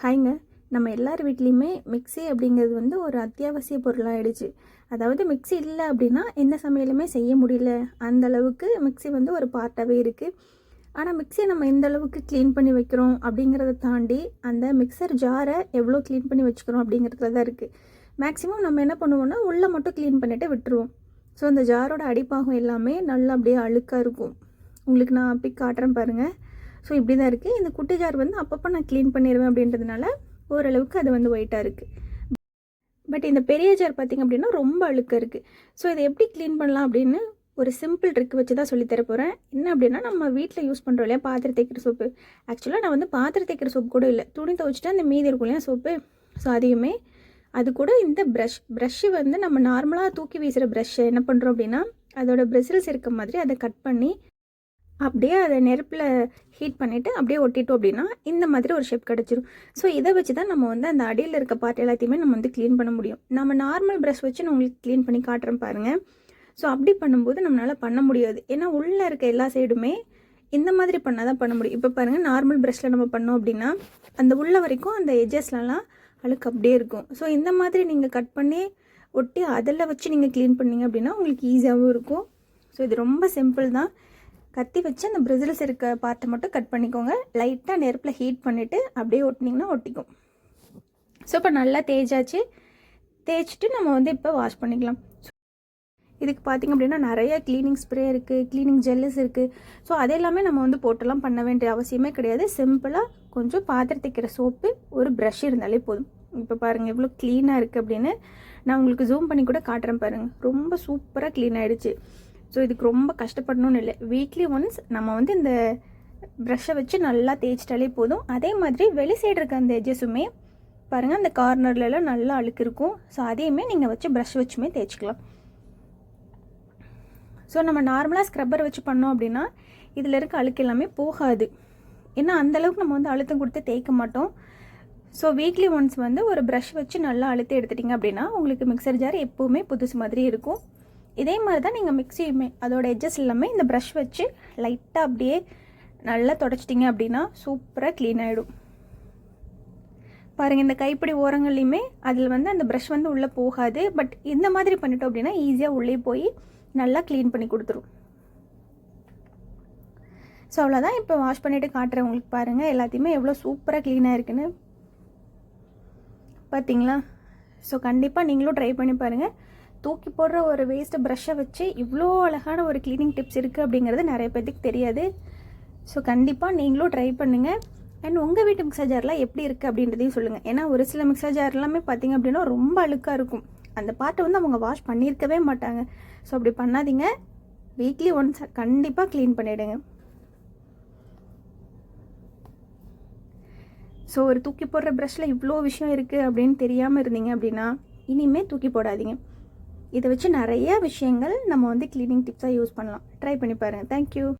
ஹாய்ங்க. நம்ம எல்லார் வீட்லேயுமே மிக்ஸி அப்படிங்கிறது வந்து ஒரு அத்தியாவசிய பொருளாகிடுச்சு அதாவது மிக்ஸி இல்லை அப்படின்னா எந்த சமையலுமே செய்ய முடியல. அந்த அளவுக்கு மிக்ஸி வந்து ஒரு பார்ட்டாகவே இருக்குது ஆனால் மிக்ஸியை நம்ம எந்த அளவுக்கு க்ளீன் பண்ணி வைக்கிறோம் அப்படிங்கிறத தாண்டி அந்த மிக்சர் ஜாரை எவ்வளோ க்ளீன் பண்ணி வச்சுக்கிறோம் அப்படிங்கிறதுல தான் இருக்குது மேக்ஸிமம் நம்ம என்ன பண்ணுவோம்னா உள்ளே மட்டும் க்ளீன் பண்ணிவிட்டு விட்டுருவோம். ஸோ அந்த ஜாரோட அடிப்பாகம் எல்லாமே நல்லா அப்படியே அழுக்காக இருக்கும். உங்களுக்கு நான் பிக் காட்டுறேன் பாருங்கள் ஸோ இப்படி தான் இருக்குது இந்த குட்டி ஜார் வந்து அப்பப்போ நான் க்ளீன் பண்ணிடுவேன் அப்படின்றதுனால ஓரளவுக்கு அது வந்து ஒயிட்டாக இருக்குது பட் இந்த பெரிய ஜார் பார்த்திங்க அப்படின்னா ரொம்ப அழுக்க இருக்குது ஸோ இதை எப்படி க்ளீன் பண்ணலாம் அப்படின்னு ஒரு சிம்பிள் ட்ரிக் வச்சு தான் சொல்லித்தர போகிறேன் என்ன அப்படின்னா நம்ம வீட்டில் யூஸ் பண்ணுறோம் இல்லையா பாத்திரம் தேய்க்கிற சோப்பு ஆக்சுவலாக நான் வந்து பாத்திரம் தேய்க்கிற சோப்பு கூட இல்லை. துணி துவைச்சிட்டு அந்த மீதி இருக்கும் இல்லையா சோப்பு ஸோ அதையுமே அது கூட இந்த ப்ரஷ் ப்ரஷ்ஷு வந்து நம்ம நார்மலாக தூக்கி வீசுகிற ப்ரஷ்ஷை என்ன பண்ணுறோம் அப்படின்னா அதோட பிரெசில்ஸ் இருக்க மாதிரி அதை கட் பண்ணி அப்படியே அதை நெருப்பில் ஹீட் பண்ணிவிட்டு அப்படியே ஒட்டிட்டோம் அப்படின்னா இந்த மாதிரி ஒரு ஷேப் கிடச்சிரும். ஸோ இதை வச்சு தான் நம்ம வந்து அந்த அடியில் இருக்க பார்ட் எல்லாத்தையுமே நம்ம வந்து க்ளீன் பண்ண முடியும். நம்ம நார்மல் ப்ரஷ் வச்சு நான் உங்களுக்கு க்ளீன் பண்ணி காட்டுறேன் பாருங்கள் ஸோ அப்படி பண்ணும்போது நம்மளால் பண்ண முடியாது. ஏன்னா உள்ளே இருக்க எல்லா சைடுமே இந்த மாதிரி பண்ணால் தான் பண்ண முடியும். இப்போ பாருங்கள் நார்மல் ப்ரஷ்ஷில் நம்ம பண்ணோம் அப்படின்னா அந்த உள்ள வரைக்கும் அந்த எஜஸ்லலாம் அழுக்கு அப்படியே இருக்கும். ஸோ இந்த மாதிரி நீங்கள் கட் பண்ணி ஒட்டி அதில் வச்சு நீங்கள் க்ளீன் பண்ணிங்க அப்படின்னா உங்களுக்கு ஈஸியாகவும் இருக்கும். ஸோ இது ரொம்ப சிம்பிள் தான். கத்தி வச்சு அந்த பிரிசில்ஸ் இருக்க பார்ட்டை மட்டும் கட் பண்ணிக்கோங்க. லைட்டாக நெருப்பில் ஹீட் பண்ணிவிட்டு அப்படியே ஒட்டினீங்கன்னா ஒட்டிக்கும். ஸோ இப்போ நல்லா தேய்ச்சாச்சு. தேய்ச்சிட்டு நம்ம வந்து இப்போ வாஷ் பண்ணிக்கலாம். இதுக்கு பார்த்திங்க அப்படின்னா நிறைய க்ளீனிங் ஸ்ப்ரே இருக்குது க்ளீனிங் ஜெல்லஸ் இருக்குது ஸோ அதெல்லாமே நம்ம வந்து போட்டெல்லாம் பண்ண வேண்டிய அவசியமே கிடையாது. சிம்பிளாக கொஞ்சம் பாத்திரம் தைக்கிற சோப்பு ஒரு ப்ரஷ் இருந்தாலே போதும். இப்போ பாருங்கள் எவ்வளோ க்ளீனாக இருக்குது அப்படின்னு நான் உங்களுக்கு ஜூம் பண்ணி கூட காட்டுறேன் பாருங்கள் ரொம்ப சூப்பராக க்ளீன் ஆகிடுச்சு ஸோ இதுக்கு ரொம்ப கஷ்டப்படணும்னு இல்லை. வீக்லி ஒன்ஸ் நம்ம வந்து இந்த ப்ரஷ்ஷை வச்சு நல்லா தேய்ச்சிட்டாலே போதும். அதே மாதிரி வெளி சைடு இருக்க அந்த எஜஸுமே பாருங்கள் அந்த கார்னர்லலாம் நல்லா அழுக்கு இருக்கும் ஸோ அதையுமே நீங்கள் வச்சு ப்ரஷ் வச்சுமே தேய்ச்சிக்கலாம். ஸோ நம்ம நார்மலாக ஸ்க்ரப்பர் வச்சு பண்ணோம் அப்படின்னா இதில் இருக்க அழுக்கு எல்லாமே போகாது. ஏன்னா அந்தளவுக்கு நம்ம வந்து அழுத்தம் கொடுத்து தேய்க்க மாட்டோம். ஸோ வீக்லி ஒன்ஸ் வந்து ஒரு ப்ரஷ் வச்சு நல்லா அழுத்த எடுத்துட்டிங்க அப்படின்னா உங்களுக்கு மிக்சர் ஜார் எப்போவுமே புதுசு மாதிரி இருக்கும். இதே மாதிரி தான் நீங்கள் மிக்சியுமே அதோட எட்ஜஸ் எல்லாமே இந்த ப்ரஷ் வச்சு லைட்டாக அப்படியே நல்லா தொடச்சிட்டிங்க அப்படின்னா சூப்பராக க்ளீன் ஆகிடும் பாருங்கள் இந்த கைப்பிடி ஓரங்கள்லையுமே அதில் வந்து அந்த ப்ரஷ் வந்து உள்ளே போகாது. பட் இந்த மாதிரி பண்ணிட்டோம் அப்படின்னா ஈஸியாக உள்ளே போய் நல்லா க்ளீன் பண்ணி கொடுத்துரும். ஸோ அவ்வளோதான் இப்போ வாஷ் பண்ணிவிட்டு காட்டுறேன் உங்களுக்கு பாருங்கள் எல்லாத்தையுமே எவ்வளோ சூப்பராக க்ளீனாக இருக்குன்னு பார்த்தீங்களா ஸோ கண்டிப்பாக நீங்களும் ட்ரை பண்ணி பாருங்கள் தூக்கி போடுற ஒரு வேஸ்ட்டு ப்ரஷ்ஷை வச்சு இவ்வளோ அழகான ஒரு க்ளீனிங் டிப்ஸ் இருக்குது அப்படிங்கிறது நிறைய பேர்த்துக்கு தெரியாது. ஸோ கண்டிப்பாக நீங்களும் ட்ரை பண்ணுங்கள் அண்ட் உங்கள் வீட்டு மிக்சர் ஜார்லாம் எப்படி இருக்குது அப்படின்றதையும் சொல்லுங்கள் ஏன்னா ஒரு சில மிக்சர் ஜார் எல்லாமே பார்த்திங்க அப்படின்னா ரொம்ப அழுக்காக இருக்கும். அந்த பாட்டை வந்து அவங்க வாஷ் பண்ணியிருக்கவே மாட்டாங்க. ஸோ அப்படி பண்ணாதீங்க. வீக்லி ஒன்ஸ் கண்டிப்பாக க்ளீன் பண்ணிவிடுங்க ஸோ ஒரு தூக்கி போடுற ப்ரஷ்ஷில் இவ்வளோ விஷயம் இருக்குது அப்படின்னு தெரியாமல் இருந்தீங்க அப்படின்னா இனிமேல் தூக்கி போடாதீங்க. இதை வச்சு நிறைய விஷயங்கள் நம்ம வந்து க்ளீனிங் டிப்ஸாக யூஸ் பண்ணலாம். ட்ரை பண்ணி பாருங்கள் தேங்க்யூ